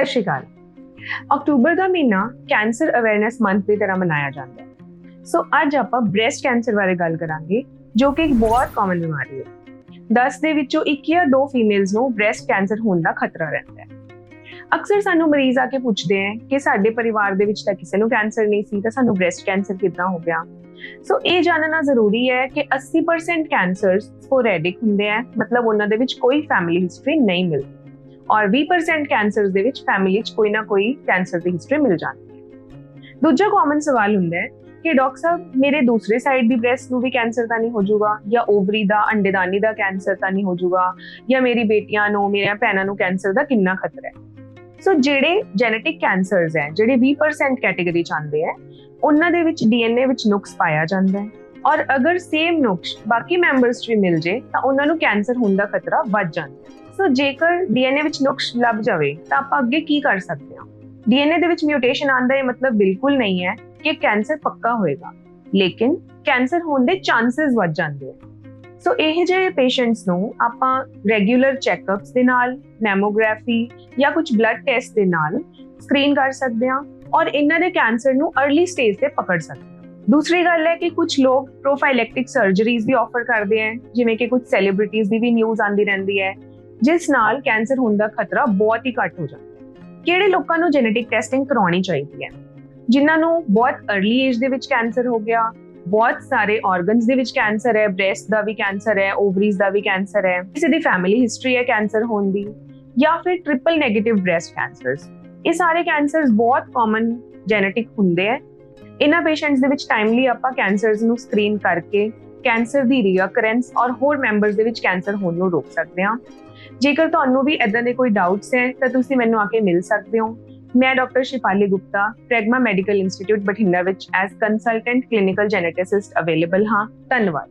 ਸਤਿ ਸ਼੍ਰੀ ਅਕਾਲ। ਅਕਤੂਬਰ ਦਾ ਮਹੀਨਾ cancer awareness month ਦੀ ਤਰ੍ਹਾਂ ਮਨਾਇਆ ਜਾਂਦਾ ਹੈ। ਸੋ ਅੱਜ ਆਪਾਂ ਬ੍ਰੈਸਟ ਕੈਂਸਰ ਬਾਰੇ ਗੱਲ ਕਰਾਂਗੇ, ਜੋ ਕਿ ਇੱਕ ਬਹੁਤ ਕਾਮਨ ਬਿਮਾਰੀ ਹੈ। 10 ਦੇ ਵਿੱਚੋਂ 1 ਜਾਂ 2 ਫੀਮੇਲਸ ਨੂੰ ਬ੍ਰੈਸਟ ਕੈਂਸਰ ਹੋਣ ਦਾ ਖਤਰਾ ਰਹਿੰਦਾ ਹੈ। ਅਕਸਰ ਸਾਨੂੰ ਮਰੀਜ਼ ਆ ਕੇ ਪੁੱਛਦੇ ਆ ਕਿ ਸਾਡੇ ਪਰਿਵਾਰ ਦੇ ਵਿੱਚ ਤਾਂ ਕਿਸੇ ਨੂੰ ਕੈਂਸਰ ਨਹੀਂ ਸੀ, ਤਾਂ ਸਾਨੂੰ ਬ੍ਰੈਸਟ ਕੈਂਸਰ ਕਿੱਦਾਂ ਹੋ ਗਿਆ? ਸੋ ਇਹ ਜਾਣਨਾ ਜ਼ਰੂਰੀ ਹੈ ਕਿ 80% ਕੈਂਸਰਸ ਸਪੋਰੈਡਿਕ ਹੁੰਦੇ ਆ ਮਤਲਬ ਉਹਨਾਂ ਦੇ ਵਿੱਚ ਕੋਈ ਫੈਮਿਲੀ ਹਿਸਟਰੀ ਨਹੀਂ ਮਿਲਦੀ। ਔਰ 20% ਕੈਂਸਰਸ ਦੇ ਵਿੱਚ ਫੈਮਿਲੀ 'ਚ ਕੋਈ ਨਾ ਕੋਈ ਕੈਂਸਰ ਦੀ ਹਿਸਟਰੀ ਮਿਲ ਜਾਂਦੀ ਹੈ। ਦੂਜਾ ਕਾਮਨ ਸਵਾਲ ਹੁੰਦਾ ਹੈ ਕਿ ਡਾਕਟਰ ਸਾਹਿਬ, ਮੇਰੇ ਦੂਸਰੇ ਸਾਈਡ ਦੀ ਬ੍ਰੈਸਟ ਨੂੰ ਵੀ ਕੈਂਸਰ ਤਾਂ ਨਹੀਂ ਹੋ ਜਾਊਗਾ ਜਾਂ ਓਵਰੀ ਦਾ, ਅੰਡੇਦਾਨੀ ਦਾ ਕੈਂਸਰ ਤਾਂ ਨਹੀਂ ਹੋ ਜਾਊਗਾ ਜਾਂ ਮੇਰੀ ਬੇਟੀਆਂ ਨੂੰ, ਮੇਰੀਆਂ ਭੈਣਾਂ ਨੂੰ ਕੈਂਸਰ ਦਾ ਕਿੰਨਾ ਖਤਰਾ ਹੈ? ਸੋ ਜਿਹੜੇ ਜੈਨੇਟਿਕ ਕੈਂਸਰਸ ਹੈ, ਜਿਹੜੇ 20% ਕੈਟਾਗਰੀ ਚ ਆਉਂਦੇ ਹੈ, ਉਹਨਾਂ ਦੇ ਵਿੱਚ ਡੀਐਨਏ ਵਿੱਚ ਨੁਕਸ ਪਾਇਆ ਜਾਂਦਾ ਹੈ। ਔਰ ਅਗਰ ਸੇਮ ਨੁਕਸ ਬਾਕੀ ਮੈਂਬਰਸ 'ਚ ਵੀ ਮਿਲ ਜੇ ਤਾਂ ਉਹਨਾਂ ਨੂੰ ਕੈਂਸਰ ਹੋਣ ਦਾ ਖਤਰਾ ਵੱਧ ਜਾਂਦਾ ਹੈ। ਸੋ ਜੇਕਰ ਡੀਐਨਏ ਵਿੱਚ ਨੁਕਸ ਲੱਭ ਜਾਵੇ, ਤਾਂ ਆਪਾਂ ਅੱਗੇ ਕੀ ਕਰ ਸਕਦੇ ਹਾਂ? ਡੀਐਨਏ ਦੇ ਵਿੱਚ ਮਿਊਟੇਸ਼ਨ ਆਉਣ ਦਾ ਇਹ ਮਤਲਬ ਬਿਲਕੁਲ ਨਹੀਂ ਹੈ ਕਿ ਕੈਂਸਰ ਪੱਕਾ ਹੋਏਗਾ। ਲੇਕਿਨ ਕੈਂਸਰ ਹੋਣ ਦੇ ਚਾਂਸਸ ਵੱਧ ਜਾਂਦੇ ਆ। ਸੋ ਇਹ ਜਿਹੇ ਪੇਸ਼ੈਂਟਸ ਨੂੰ ਆਪਾਂ ਰੈਗੂਲਰ ਚੈੱਕਅਪਸ ਦੇ ਨਾਲ ਮੈਮੋਗ੍ਰਾਫੀ ਜਾਂ ਕੁਝ ਬਲੱਡ ਟੈਸਟ ਦੇ ਨਾਲ ਸਕਰੀਨ ਕਰ ਸਕਦੇ ਹਾਂ ਔਰ ਇਹਨਾਂ ਦੇ ਕੈਂਸਰ ਨੂੰ अर्ਲੀ ਸਟੇਜ ਤੇ ਪਕੜ ਸਕਦੇ ਹਾਂ। ਦੂਸਰੀ ਗੱਲ ਹੈ ਕਿ ਕੁਝ ਲੋਕ ਪ੍ਰੋਫਾਈਲੈਕਟਿਕ ਸਰਜਰੀਜ਼ ਵੀ ਆਫਰ ਕਰਦੇ ਆ ਜਿਵੇਂ ਕਿ ਕੁਝ ਸੈਲੀਬ੍ਰਿਟੀਜ਼ ਦੀ ਵੀ ਨਿਊਜ਼ ਆਂਦੀ ਰਹਿੰਦੀ ਹੈ। ਜਿਸ ਨਾਲ ਕੈਂਸਰ ਹੋਣ ਦਾ ਖਤਰਾ ਬਹੁਤ ਹੀ ਘੱਟ ਹੋ ਜਾਂਦਾ ਕਿਹੜੇ ਲੋਕਾਂ ਨੂੰ ਜੈਨੇਟਿਕ ਟੈਸਟਿੰਗ ਕਰਾਉਣੀ ਚਾਹੀਦੀ ਹੈ? ਜਿਨ੍ਹਾਂ ਨੂੰ ਬਹੁਤ ਅਰਲੀ ਏਜ ਦੇ ਵਿੱਚ ਕੈਂਸਰ ਹੋ ਗਿਆ, ਬਹੁਤ ਸਾਰੇ ਆਰਗਨਸ ਦੇ ਵਿੱਚ ਕੈਂਸਰ ਹੈ ਬ੍ਰੈਸਟ ਦਾ ਵੀ ਕੈਂਸਰ ਹੈ ਓਵਰੀਜ਼ ਦਾ ਵੀ ਕੈਂਸਰ ਹੈ, ਕਿਸੇ ਦੀ ਫੈਮਿਲੀ ਹਿਸਟਰੀ ਹੈ ਕੈਂਸਰ ਹੋਣ ਦੀ, ਜਾਂ ਫਿਰ ਟ੍ਰਿਪਲ ਨੈਗੇਟਿਵ ਬ੍ਰੈਸਟ ਕੈਂਸਰਸ ਇਹ ਸਾਰੇ ਕੈਂਸਰਸ ਬਹੁਤ ਕਾਮਨ ਜੈਨੇਟਿਕ ਹੁੰਦੇ ਹੈ। ਇਹਨਾਂ ਪੇਸ਼ੈਂਟਸ ਦੇ ਵਿੱਚ ਟਾਈਮਲੀ ਆਪਾਂ ਕੈਂਸਰਸ ਨੂੰ ਸਕਰੀਨ ਕਰਕੇ ਕੈਂਸਰ ਦੀ ਰੀਅਕਰੈਂਸ ਔਰ ਹੋਰ ਮੈਂਬਰਸ ਦੇ ਵਿੱਚ ਕੈਂਸਰ ਹੋਣ ਨੂੰ ਰੋਕ ਸਕਦੇ ਹਾਂ। ਜੇਕਰ ਤੁਹਾਨੂੰ ਵੀ ਇਦਾਂ ਦੇ ਕੋਈ ਡਾਊਟਸ ਹੈ, ਤਾਂ ਤੁਸੀਂ ਮੈਨੂੰ ਆ ਕੇ ਮਿਲ ਸਕਦੇ ਹੋ। ਮੈਂ doctor Shipali Gupta, Pragma medical institute Bathinda ਵਿੱਚ as consultant clinical geneticist available ਹਾਂ। ਧੰਨਵਾਦ।